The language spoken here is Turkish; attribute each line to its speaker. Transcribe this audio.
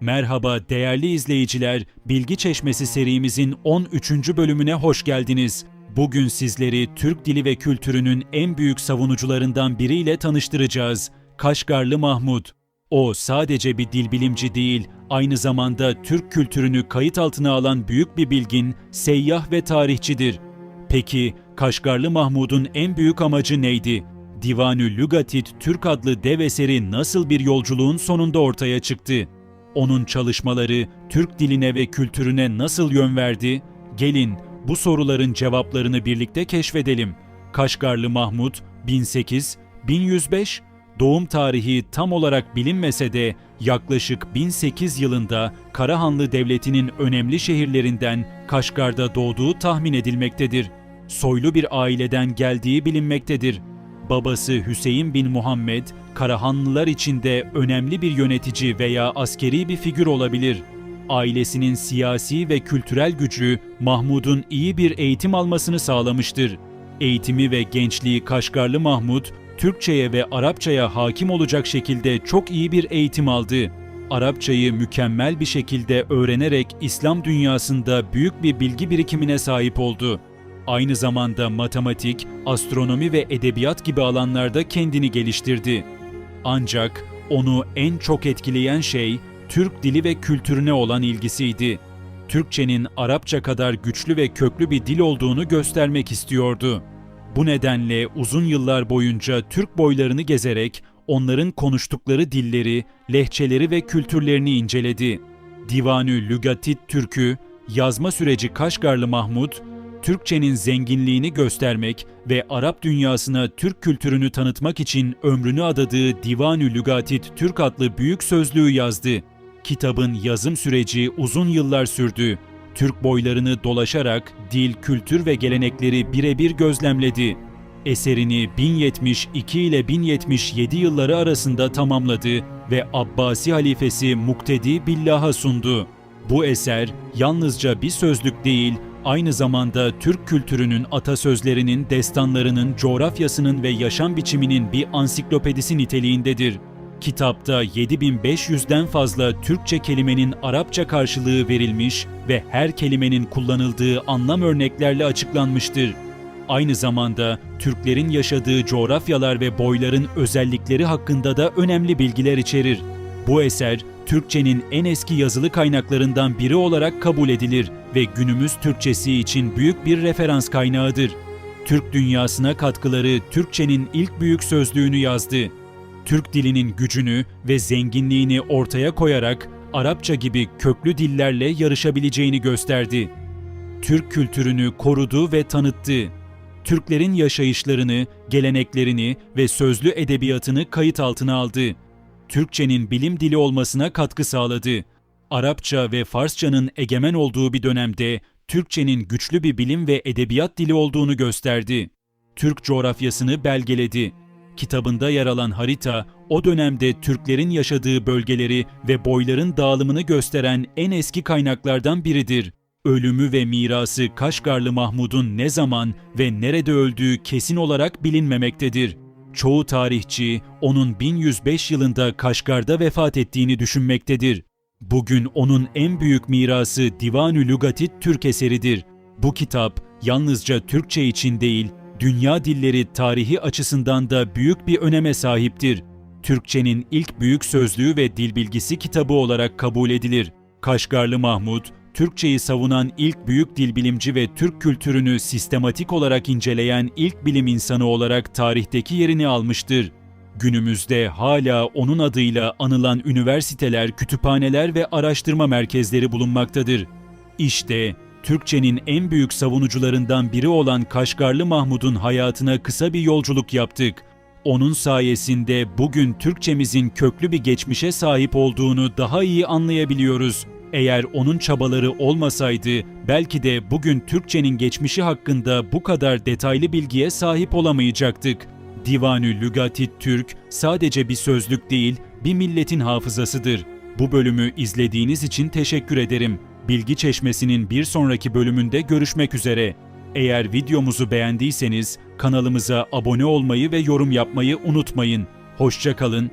Speaker 1: Merhaba değerli izleyiciler, Bilgi Çeşmesi serimizin 13. bölümüne hoş geldiniz. Bugün sizleri Türk dili ve kültürünün en büyük savunucularından biriyle tanıştıracağız. Kaşgarlı Mahmud. O sadece bir dil bilimci değil, aynı zamanda Türk kültürünü kayıt altına alan büyük bir bilgin, seyyah ve tarihçidir. Peki Kaşgarlı Mahmud'un en büyük amacı neydi? Divanü Lügatit Türk adlı dev eseri nasıl bir yolculuğun sonunda ortaya çıktı? Onun çalışmaları Türk diline ve kültürüne nasıl yön verdi? Gelin bu soruların cevaplarını birlikte keşfedelim. Kaşgarlı Mahmud 1008 1105 Doğum tarihi tam olarak bilinmese de yaklaşık 1008 yılında Karahanlı Devleti'nin önemli şehirlerinden Kaşgar'da doğduğu tahmin edilmektedir. Soylu bir aileden geldiği bilinmektedir. Babası Hüseyin bin Muhammed, Karahanlılar içinde önemli bir yönetici veya askeri bir figür olabilir. Ailesinin siyasi ve kültürel gücü Mahmud'un iyi bir eğitim almasını sağlamıştır. Eğitimi ve gençliği Kaşgarlı Mahmud, Türkçeye ve Arapçaya hakim olacak şekilde çok iyi bir eğitim aldı. Arapçayı mükemmel bir şekilde öğrenerek İslam dünyasında büyük bir bilgi birikimine sahip oldu. Aynı zamanda matematik, astronomi ve edebiyat gibi alanlarda kendini geliştirdi. Ancak onu en çok etkileyen şey Türk dili ve kültürüne olan ilgisiydi. Türkçenin Arapça kadar güçlü ve köklü bir dil olduğunu göstermek istiyordu. Bu nedenle uzun yıllar boyunca Türk boylarını gezerek onların konuştukları dilleri, lehçeleri ve kültürlerini inceledi. Divanü Lügatit Türk'ü, yazma süreci Kaşgarlı Mahmud, Türkçenin zenginliğini göstermek ve Arap dünyasına Türk kültürünü tanıtmak için ömrünü adadığı Divanü Lügatit Türk adlı büyük sözlüğü yazdı. Kitabın yazım süreci uzun yıllar sürdü. Türk boylarını dolaşarak dil, kültür ve gelenekleri birebir gözlemledi. Eserini 1072 ile 1077 yılları arasında tamamladı ve Abbasi halifesi Muktedi Billah'a sundu. Bu eser yalnızca bir sözlük değil, aynı zamanda Türk kültürünün atasözlerinin, destanlarının, coğrafyasının ve yaşam biçiminin bir ansiklopedisi niteliğindedir. Kitapta 7500'den fazla Türkçe kelimenin Arapça karşılığı verilmiş ve her kelimenin kullanıldığı anlam örneklerle açıklanmıştır. Aynı zamanda Türklerin yaşadığı coğrafyalar ve boyların özellikleri hakkında da önemli bilgiler içerir. Bu eser Türkçenin en eski yazılı kaynaklarından biri olarak kabul edilir ve günümüz Türkçesi için büyük bir referans kaynağıdır. Türk dünyasına katkıları Türkçenin ilk büyük sözlüğünü yazdı. Türk dilinin gücünü ve zenginliğini ortaya koyarak Arapça gibi köklü dillerle yarışabileceğini gösterdi. Türk kültürünü korudu ve tanıttı. Türklerin yaşayışlarını, geleneklerini ve sözlü edebiyatını kayıt altına aldı. Türkçenin bilim dili olmasına katkı sağladı. Arapça ve Farsçanın egemen olduğu bir dönemde Türkçenin güçlü bir bilim ve edebiyat dili olduğunu gösterdi. Türk coğrafyasını belgeledi. Kitabında yer alan harita, o dönemde Türklerin yaşadığı bölgeleri ve boyların dağılımını gösteren en eski kaynaklardan biridir. Ölümü ve mirası Kaşgarlı Mahmud'un ne zaman ve nerede öldüğü kesin olarak bilinmemektedir. Çoğu tarihçi onun 1105 yılında Kaşgar'da vefat ettiğini düşünmektedir. Bugün onun en büyük mirası Divanü Lugatit Türk eseridir. Bu kitap yalnızca Türkçe için değil, dünya dilleri tarihi açısından da büyük bir öneme sahiptir. Türkçenin ilk büyük sözlüğü ve dil bilgisi kitabı olarak kabul edilir. Kaşgarlı Mahmud, Türkçeyi savunan ilk büyük dil bilimci ve Türk kültürünü sistematik olarak inceleyen ilk bilim insanı olarak tarihteki yerini almıştır. Günümüzde hala onun adıyla anılan üniversiteler, kütüphaneler ve araştırma merkezleri bulunmaktadır. İşte Türkçenin en büyük savunucularından biri olan Kaşgarlı Mahmud'un hayatına kısa bir yolculuk yaptık. Onun sayesinde bugün Türkçemizin köklü bir geçmişe sahip olduğunu daha iyi anlayabiliyoruz. Eğer onun çabaları olmasaydı belki de bugün Türkçenin geçmişi hakkında bu kadar detaylı bilgiye sahip olamayacaktık. Divanü Lügatit Türk sadece bir sözlük değil, bir milletin hafızasıdır. Bu bölümü izlediğiniz için teşekkür ederim. Bilgi Çeşmesi'nin bir sonraki bölümünde görüşmek üzere. Eğer videomuzu beğendiyseniz kanalımıza abone olmayı ve yorum yapmayı unutmayın. Hoşça kalın,